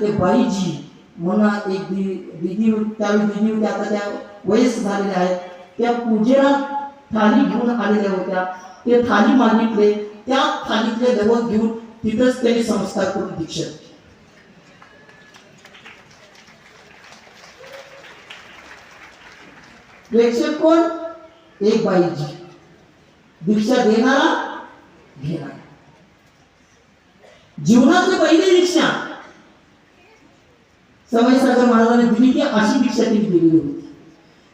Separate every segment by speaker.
Speaker 1: ते बाईजी म्हणून एक दिदी त्यावेळी दिदी आता त्या वयस झालेल्या आहेत. त्या पूजेला थाली घेऊन आलेल्या होत्या. ते थाली मागितले. त्या थालीतले दवत घेऊन तिथंच त्यांनी संस्कार करून दीक्षा प्रेक्षक कोण? एक बाईजी. दीक्षा देणारा घेणारा. जीवनातली पहिली दीक्षा. समय सागर महाराजांनी दिली ती अशी दीक्षा त्यांनी दिली होती.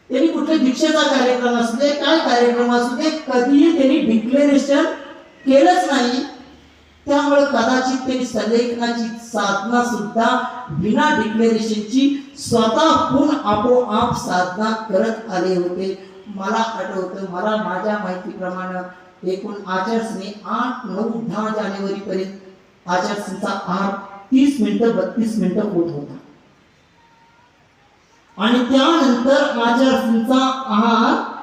Speaker 1: त्यांनी कुठल्या दीक्षेचा कार्यक्रम असू दे काय कार्यक्रम असू दे कधीही त्यांनी डिक्लेरेशन केलंच नाही. त्यामुळे कदाचित त्यांनी संलेखनाची साधना सुद्धा बिना डिक्लेरेशनची स्वतःहून आपोआप साधना करत आले होते. मला आठवतं मला माझ्या माहितीप्रमाणे एकूण आचारसने आठ नऊ दहा जानेवारी पर्यंत आचारसंचा तीस मिनिटं बत्तीस मिनिटं होत होता आणि त्यानंतर आचारसंचा आहार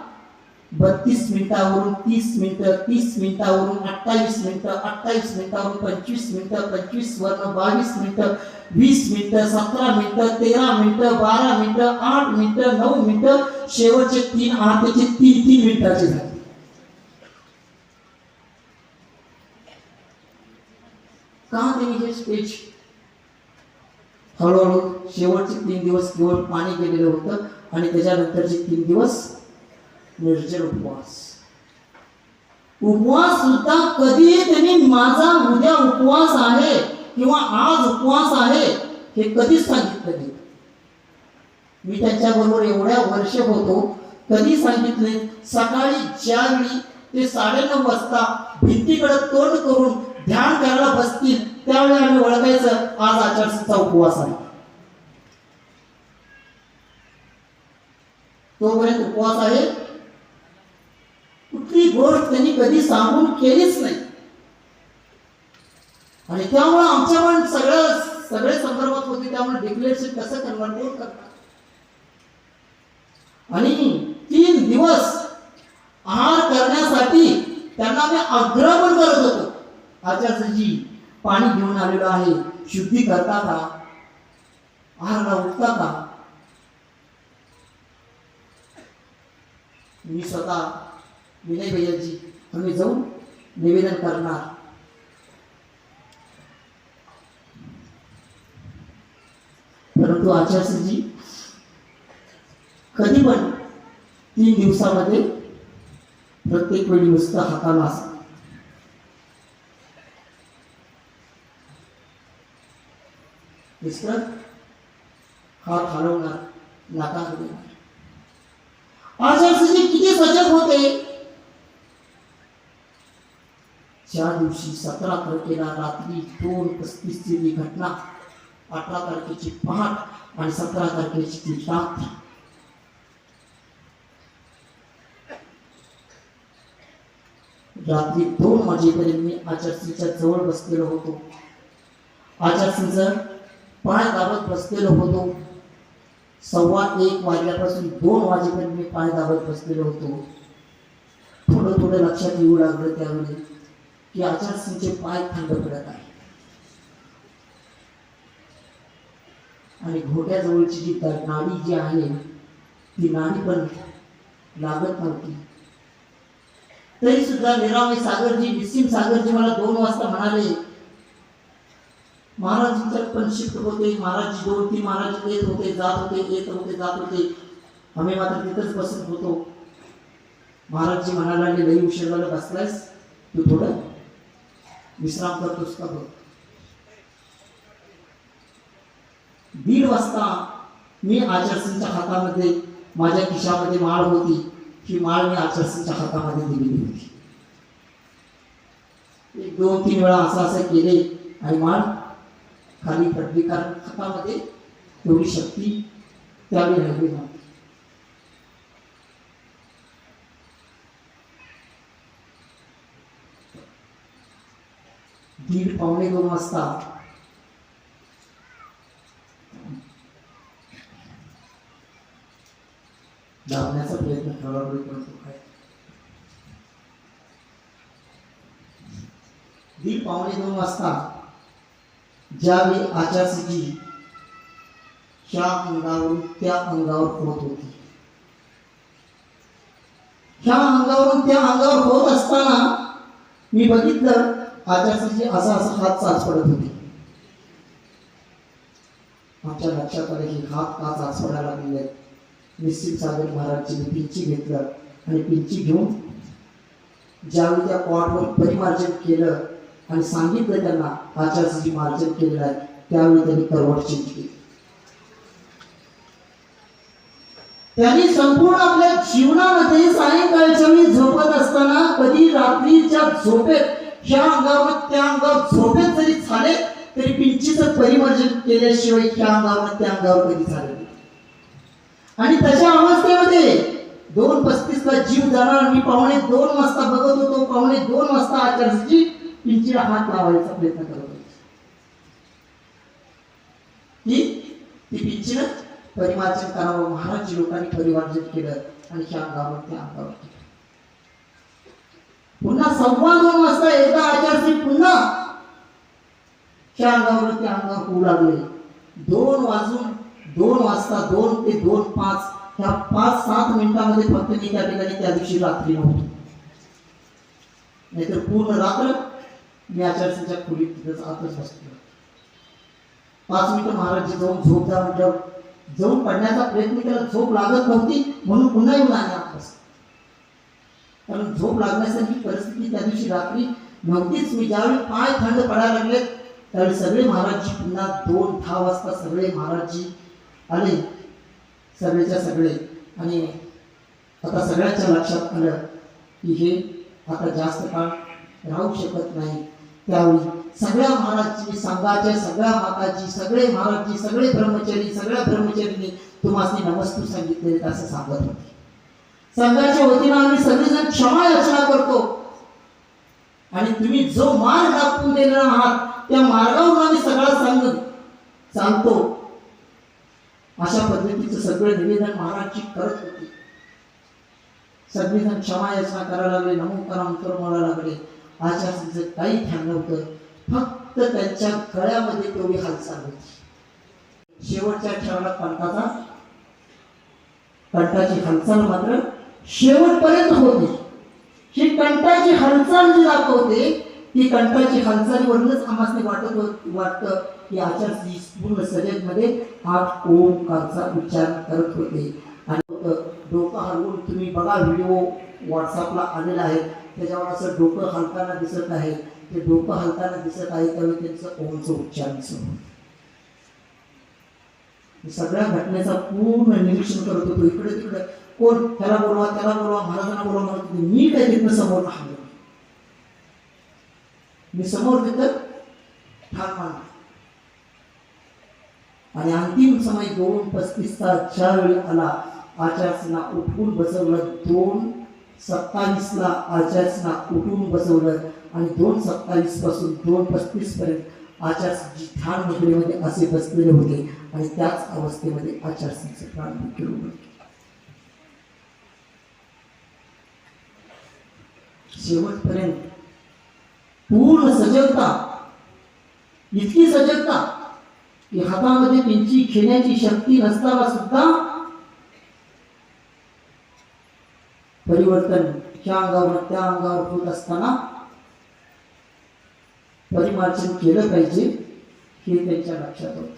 Speaker 1: बत्तीस मिनिटावरून तीस मिनिटं तीस मिनिटावरून अठ्ठावीस मिनिटं अठ्ठावीस मिनिटावरून पंचवीस मिनिटं पंचवीस वरनं बावीस मिनिटं वीस मिनिटं सतरा मिनिटं तेरा मिनिटं बारा मिनिटं आठ मिनिटं नऊ मिनिटं शेवटचे तीन आहार त्याचे तीन तीन मिनिटाचे झाले. का त्यांनी हे स्टेज हळूहळू शेवटचे तीन दिवस केवळ पाणी गेलेलं होतं आणि त्याच्यानंतरचे तीन दिवस निर्जल उपवास. उपवास सुद्धा कधीही त्यांनी माझा उद्या उपवास आहे किंवा आज उपवास आहे हे कधीच सांगितलं नाही. मी त्यांच्या बरोबर एवढ्या वर्ष होतो कधी सांगितले सकाळी ज्यावेळी ते साडेनऊ वाजता भिंतीकडे तोंड करून ध्यान करायला बसतील त्यावेळी आम्ही ओळखायचं आज आचारचा उपवास आहे. तोपर्यंत उपवास आहे. कुठली गोष्ट त्यांनी कधी सांगून केलीच नाही. आणि त्यामुळे आमच्या पण सगळं सगळे संदर्भात होते त्यामुळे डिक्लेरेशन कसं करणार ते करणार आणि तीन दिवस आहार करण्यासाठी त्यांना मी आग्रह पण करत होतो. आचार्यजी पाणी घेऊन आलेलो आहे. शुद्धी करता का? आहाराला उठता का? मी स्वतः विनय भैयाजी आम्ही जाऊन निवेदन करणार. परंतु आचार्यजी कधी पण तीन दिवसामध्ये प्रत्येक वेळी नुसतं हाताला असं मिस्टर हात हलवणार नाकार देणार किती सजग होते? ज्या दिवशी सतरा तारखेला रात्री दोन पस्तीसची ही घटना अठरा तारखेची पहाट आणि सतरा तारखेची ती रात. रात्री दोन वाजेपर्यंत मी आचारसीच्या जवळ बसलेलो होतो. आचारसीचं पाय दाबत बसलेलो होतो. सव्वा एक वाजल्यापासून दोन वाजेपर्यंत मी पाय दाबत बसलेलो होतो. थोडं थोडं लक्षात येऊ लागलं त्यावेळी की आचारसिंगचे पाय थंड पडत आहे आणि घोट्याजवळची जी तर नाडी जी आहे ती नाडी पण लागत नव्हती. तरी सुद्धा निरामय सागरजी निसीम सागरजी मला दोन वाजता म्हणाले महाराजांच्या पण शिफ्ट होते महाराज दोन तीन महाराज येत होते जात होते येत होते जात होते. आम्ही मात्र तिथंच बसत होतो. महाराजजी म्हणायला लागले लई उशीर झाला बसलायस? तू थोडं विश्राम करतोस का बघ दीड वाजता मी आचारसिंगच्या हातामध्ये माझ्या खिशामध्ये माळ होती. ही माळ मी आचारसिंगच्या हातामध्ये दिलेली होती. एक दोन तीन वेळा असं असं केले आणि माळ खाली पडली कारण हातामध्ये तेवढी शक्ती. त्यावेळी राहिली नव्हती दीड पावणे दोन वाजता दाबण्याचा प्रयत्न करावा करतो काय दीड पावणे दोन वाजता ज्यावेळी आचारसंहिता ह्या अंगावरून त्या अंगावर होत होती. ह्या अंगावरून त्या अंगावर होत असताना मी बघितलं आचारसंहिता असा असा हात चाच पडत होते. आमच्या लक्षात आलं की हात का चाच पडायला लागलेले आहेत निश्चित सागर महाराजजीने पिंची घेतलं आणि पिंची घेऊन ज्यावेळी त्या पॉटवर परिमार्जन केलं आणि सांगितलं त्यांना आचार्यजी मार्जन केलेलं आहे त्यावेळी त्यांनी करवट चेंज केली त्यांनी संपूर्ण आपल्या जीवनामध्ये सायंकाळच्या वेळी झोपत असताना कधी रात्रीच्या झोपेत ह्या अंगावर त्या अंगावर झोपेत जरी झाले तरी पिंचीचं परिवर्जन केल्याशिवाय ह्या अंगावर त्या अंगावर कधी झाले आणि तशा अवस्थेमध्ये दोन पस्तीसला जीव जाणार मी पाहुणे दोन वाजता बघत होतो पाहुणे दोन वाजता आचार्यजी पिंचीला हात लावायचा प्रयत्न करत होती. ती पिंचीनं परिमार्जन करावं महाराज लोकांनी परिमार्जन केलं आणि ह्या अंगावर त्या अंगावर केलं. पुन्हा सव्वा दोन वाजता एकदा आचार्य पुन्हा ह्या अंगावर त्या अंगावर होऊ लागले. दोन वाजून दोन वाजता दोन ते दोन पाच ह्या पाच सात मिनिटामध्ये फक्त मी त्या ठिकाणी त्या दिवशी रात्री नव्हतो. नाहीतर पूर्ण रात्र मी आचार्यांच्या खोलीत तिथंच आतच बसलो पाच मिनिटं महाराजजी जाऊन झोप जा म्हटलं जाऊन पडण्याचा प्रयत्न केला झोप लागत नव्हती म्हणून पुन्हा येऊन आले आपस कारण झोप लागण्यासारखी परिस्थिती त्या दिवशी रात्री नव्हतीच. मी ज्यावेळी पाय थंड पडायला लागले त्यावेळी सगळे महाराजजी पुन्हा दोन दहा वाजता सगळे महाराजजी आले. सगळेच्या सगळे. आणि आता सगळ्यांच्या लक्षात आलं की हे आता जास्त काळ राहू शकत नाही. त्यावेळी सगळ्या महाराजची संघाच्या सगळ्या माताची सगळे महाराजची सगळे ब्रह्मचारी सगळ्या ब्रह्मचारीने तुम्हाला नमस्तू सांगितले असं सांगत होते. संघाच्या वतीनं आम्ही सगळेजण क्षमा याचना करतो. आणि तुम्ही जो मार्ग दाखवून देणार आहात त्या मार्गावर आम्ही सगळा सांग सांगतो. अशा पद्धतीचं सगळं निवेदन महाराजची करत होते. सगळेजण क्षमा याचना करायला लागले नमो करम कर लागले. आचार्यांचं काही ध्यान नव्हतं फक्त त्यांच्या गळ्यामध्ये तेवढी हालचाल होती. शेवटच्या ठेवला कंठाचा कंठाची हालचाल मात्र शेवटपर्यंत होते. ही कंठाची हालचाल जी दाखवते ती कंठाची हालचालीवरूनच आम्हाला वाटत वाटतं की आचार्य पूर्ण सजगमध्ये आठ ओमकारचा उच्चार करत होते. आणि डोकं हलवून तुम्ही बघा व्हिडिओ व्हॉट्सअपला आलेला आहे. त्याच्यावर असं डोकं हलताना दिसत आहे. ते डोकं हलताना दिसत आहे त्यावेळी त्यांचं ओमचं उच्चारण दिसत सगळ्या घटनेचा पूर्ण निरीक्षण करत होतो. इकडे तिकडे. कोण? त्याला बोलवा त्याला बोलवा महाराजांना बोलवा म्हणत होते. मी काय तिथनं समोर राहिलो मी समोर तिथं ठाक मानलो आणि अंतिम समय दोन पस्तीसचा ज्यावेळी आला आचार्यना उठवून बसवलं दोन सत्तावीसला आचार्यना उठवून बसवलं आणि दोन सत्तावीसपासून दोन पस्तीसपर्यंत आचार्यजी ठाण मुद्रेमध्ये असे बसलेले होते आणि त्याच अवस्थेमध्ये आचार्यचं प्राण केलं शेवटपर्यंत पूर्ण सजगता इतकी सजगता की हातामध्ये त्यांची खेळण्याची शक्ती नसताना सुद्धा परिवर्तन ह्या अंगावर त्या अंगावर होत असताना परिमार्जन केलं पाहिजे हे त्यांच्या लक्षात होतं.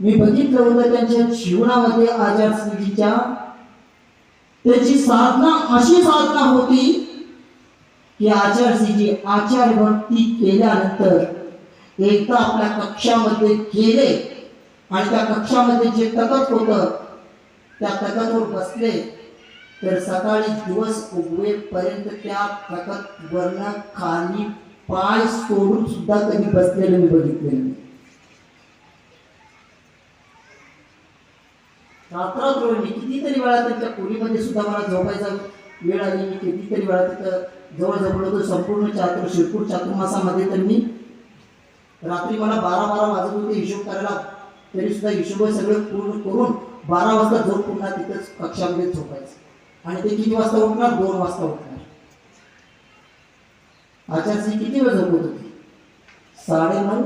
Speaker 1: मी बघितलं होतं त्यांच्या जीवनामध्ये आचार त्याची साधना अशी साधना होती की आचार्यजी आचार भक्ती केल्यानंतर एकदा आपल्या कक्षामध्ये गेले आणि त्या कक्षामध्ये जे तगत होतं त्या तगतवर बसले. तर सकाळी दिवस उगवेपर्यंत त्या तगत वर्ण खाली पाय सोडून सुद्धा कधी बसलेलं मी बघितलेलं नाही. रात्रात मी कितीतरी वेळा त्यांच्या खोलीमध्ये सुद्धा मला झोपायचा वेळ आली. मी कितीतरी वेळा तिथं जवळ जवळ होतो संपूर्ण चातुर शिरपूर चातुर्मासामध्ये तर मी रात्री मला बारा बारा वाजत होते हिशोब करायला. तरी सुद्धा हिशोब सगळं पूर्ण करून बारा वाजता झोप पुन्हा तिथंच कक्षामध्ये झोपायचं. आणि ते किती वाजता उठणार? दोन वाजता उठणार. आचार्य किती वेळ झोपत होते? साडेनऊ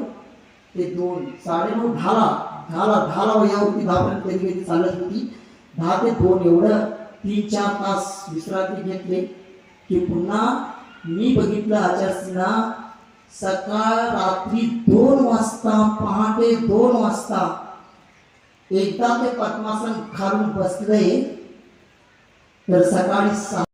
Speaker 1: ते दोन साडेनऊ दहाला दहाला दहाला वयावरती दहापर्यंत कधी कधी चालत होती. दहा ते दोन एवढं तीन चार तास विश्रांती घेतले की पुन्हा मी बघितलं आचार्यसिंहा सकाळ रात्री दोन वाजता पहाटे दोन वाजता एकदा ते पद्मासन खालून बसले तर सकाळी सहा